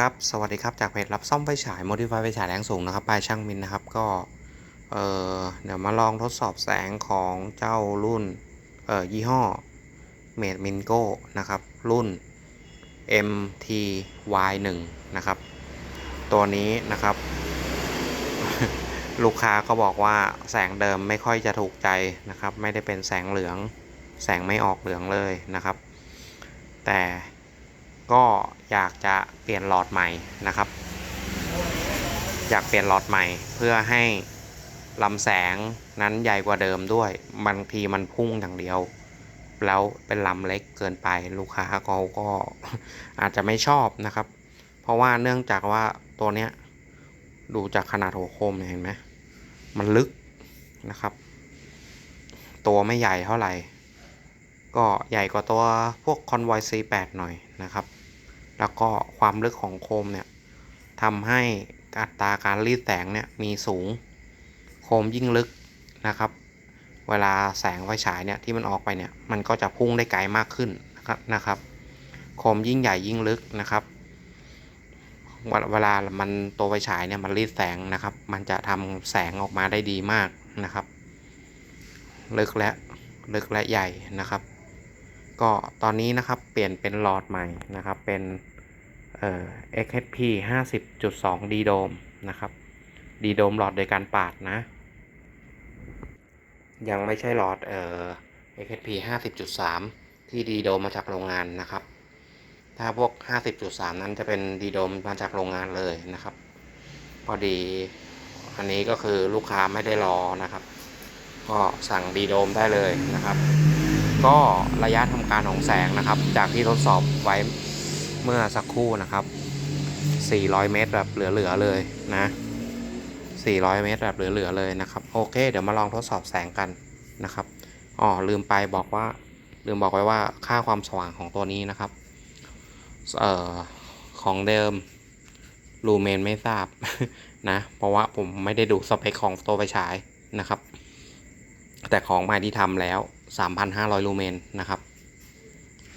ครับสวัสดีครับจากเพจรับซ่อมไฟฉาย Modify ไฟฉายแรงสูงนะครับปลายช่างมินนะครับก็เออเดี๋ยวมาลองทดสอบแสงของเจ้ารุ่นเออยี่ห้อ m a d e Mingo นะครับรุ่น MTY1 นะครับ ตัวนี้นะครับ ลูกค้าก็บอกว่าแสงเดิมไม่ค่อยจะถูกใจนะครับ ไม่ได้เป็นแสงเหลือง แสงไม่ออกเหลืองเลยนะครับ แต่ ก็อยากจะเปลี่ยนหลอดใหม่นะครับ อยากเปลี่ยนหลอดใหม่เพื่อให้ลำแสงนั้นใหญ่กว่าเดิมด้วยบางทีมันพุ่งอย่างเดียว แล้วเป็นลำเล็กเกินไปลูกค้าเขาก็อาจจะไม่ชอบนะครับ เพราะว่าเนื่องจากว่าตัวเนี้ยดูจากขนาดหัวโคมเนี่ยเห็นไหมมันลึกนะครับ ตัวไม่ใหญ่เท่าไหร่ ก็ใหญ่กว่าตัวพวก Convoy C8 หน่อยนะครับ แล้วก็ความลึกของโคมเนี่ยทำให้อัตราการรีดแสงเนี่ยมีสูง โคมยิ่งลึกนะครับ เวลาแสงไฟฉายเนี่ยที่มันออกไปเนี่ยมันก็จะพุ่งได้ไกลมากขึ้นนะครับ โคมยิ่งใหญ่ยิ่งลึกนะครับ เวลาเวลามันตัวไฟฉายเนี่ยมันรีดแสงนะครับ มันจะทำแสงออกมาได้ดีมากนะครับ ลึกและลึกและใหญ่นะครับ ก็ตอนนี้นะครับเปลี่ยนเป็นหลอดใหม่นะครับ เป็นเอ่อ XHP 50.2 D Dome นะครับ D Dome หลอดโดยการปาดนะ ยังไม่ใช่หลอดเอ่อ XHP 50.3 ที่ D Dome มาจากโรงงานนะครับ ถ้าพวก 50.3 นั้นจะเป็น D Dome มาจากโรงงานเลยนะครับ พอดีอันนี้ก็คือลูกค้าไม่ได้รอนะครับ ก็สั่ง D Dome ได้เลยนะครับ ก็ระยะทำการของแสงนะครับ จากที่ทดสอบไว้เมื่อสักครู่นะครับ 400 เมตรแบบเหลือๆเลยนะ 400 เมตรแบบเหลือๆเลยนะครับ โอเค เดี๋ยวมาลองทดสอบแสงกันนะครับอ๋อลืมไปบอกว่าลืมบอกไว้ว่าค่าความสว่างของตัวนี้นะครับเอ่อของเดิมลูเมนไม่ทราบนะ เพราะว่าผมไม่ได้ดูสเปคของตัวไฟฉายนะครับ แต่ของใหม่ที่ทำแล้ว 3,500 ลูเมนนะครับ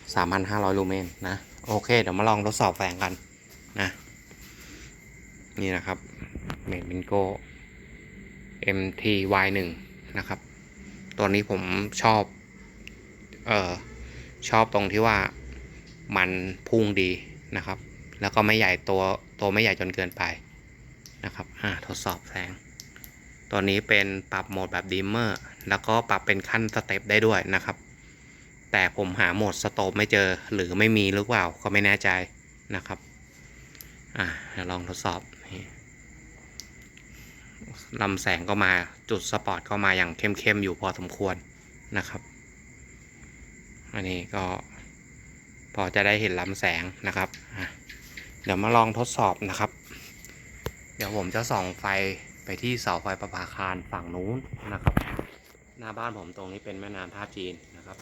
3,500 ลูเมนนะ โอเค เดี๋ยวมาลองทดสอบแสงกันนะ นี่นะครับเมดบินโก MTY1 นะครับ ตัวนี้ผมชอบ เอ่อ ชอบตรงที่ว่ามันพุ่งดีนะครับ แล้วก็ไม่ใหญ่ตัว ตัวไม่ใหญ่จนเกินไปนะครับ อ่า ทดสอบแสง ตัวนี้เป็นปรับโหมดแบบดิมเมอร์แล้วก็ปรับเป็นขั้นสเต็ปได้ด้วยนะครับ แต่ผมหาโหมดสโตปไม่เจอหรือไม่มีหรือเปล่าก็ไม่แน่ใจนะครับอ่าเดี๋ยวลองทดสอบนี่ลำแสงก็มาจุดสปอร์ตก็มาอย่างเข้มๆอยู่พอสมควรนะครับ อันนี้ก็พอจะได้เห็นลำแสงนะครับอะเดี๋ยวมาลองทดสอบนะครับ เดี๋ยวผมจะส่องไฟ ไปที่เสาไฟประภาคารฝั่งนู้นนะครับ หน้าบ้านผมตรงนี้เป็นแม่น้ำท่าจีนนะครับ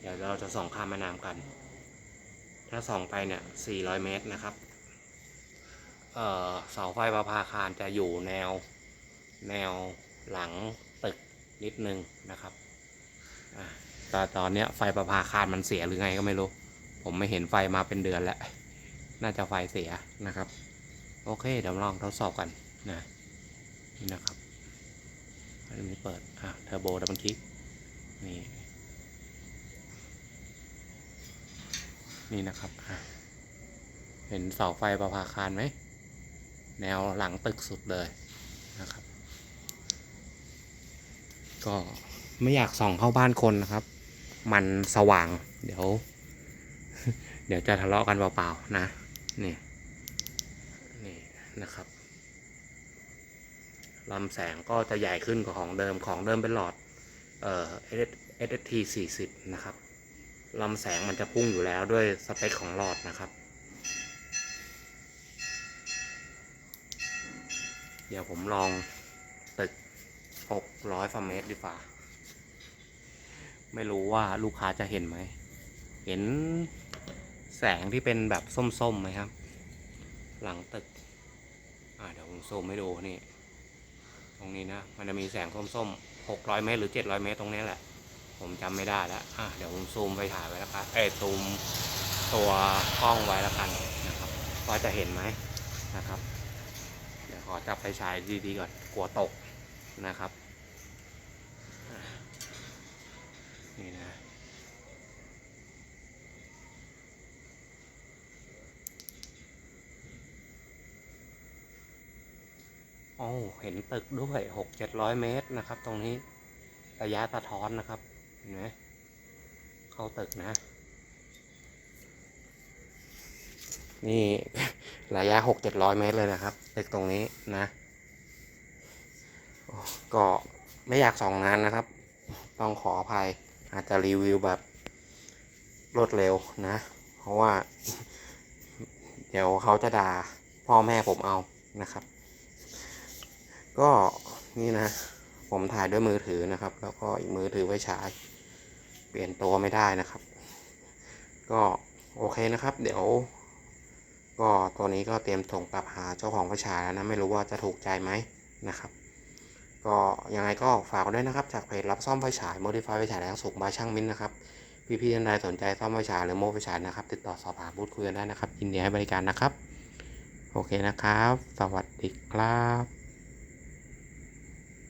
เดี๋ยวเราจะส่องข้ามแม่น้ำกัน ถ้าส่องไปเนี่ย 400 เมตรนะครับเอ่อเสาไฟประภาคารจะอยู่แนวแนวหลังตึกนิดนึงนะครับแต่ตอนเนี้ยไฟประภาคารมันเสียหรือไงก็ไม่รู้ ผมไม่เห็นไฟมาเป็นเดือนแล้ว น่าจะไฟเสียนะครับ โอเคเดี๋ยวลองทดสอบกันนะ นี่นะครับอันนี้เปิด อะเทอร์โบดับเบิลคลิก นี่ นี่นะครับ อะ เห็นเสาไฟประภาคารไหม แนวหลังตึกสุดเลยนะครับ ก็ไม่อยากส่องเข้าบ้านคนนะครับ มันสว่าง เดี๋ยว เดี๋ยวจะทะเลาะกันเปล่าๆนะ นี่ นี่นะครับ ลำแสงก็จะใหญ่ขึ้นกว่าของเดิมของเดิมเป็นหลอดเอ่อ SST 40 นะครับลำแสงมันจะพุ่งอยู่แล้วด้วยสเปคของหลอดนะครับ เดี๋ยวผมลองตึก 600ฟาเมตรดีกว่า ไม่รู้ว่าลูกค้าจะเห็นไหม เห็นแสงที่เป็นแบบส้มๆไหมครับ หลังตึก อ่าเดี๋ยวผมซูมให้ดูนี่ ตรงนี้นะ มันจะมีแสงส้มๆ600เมตรหรือ700เมตรตรงนี้แหละ ผมจำไม่ได้แล้วอะเดี๋ยวผมซูมไปถ่ายไว้แล้วครับเอ้ซูมตัวกล้องไว้แล้วกันนะครับว่าจะเห็นไหมนะครับ เดี๋ยวขอจับไฟฉายดีๆก่อน กลัวตกนะครับอะนี่นะ โอ้เห็นตึกด้วยหกเจ็ดร้อยเมตรนะครับ ตรงนี้ระยะสะท้อนนะครับ เห็นไหมเข้าตึกนะ นี่ระยะหกเจ็ดร้อยเมตรเลยนะครับ ตึกตรงนี้นะก็ไม่อยากส่องนานนะครับ ต้องขออภัย อาจจะรีวิวแบบรวดเร็วนะ เพราะว่า เดี๋ยวเขาจะด่าพ่อแม่ผมเอานะครับ ก็นี่นะ ผมถ่ายด้วยมือถือนะครับ แล้วก็อีกมือถือไว้ฉายเปลี่ยนตัวไม่ได้นะครับ ก็โอเคนะครับ เดี๋ยว ก็ตัวนี้ก็เตรียมส่งกลับหาเจ้าของไฟฉายแล้วนะไม่รู้ว่าจะถูกใจไหมนะครับ ก็ยังไงก็ฝากด้วยนะครับ จากเพจรับซ่อมไฟฉาย Modify ไฟฉายแรงสูงบายช่างมิ้นนะครับพี่ๆท่านใดสนใจซ่อมไฟฉายหรือโมไฟฉายนะครับ ติดต่อสอบถามพูดคุยกันได้นะครับยินดีให้บริการนะครับ โอเคนะครับ สวัสดีครับ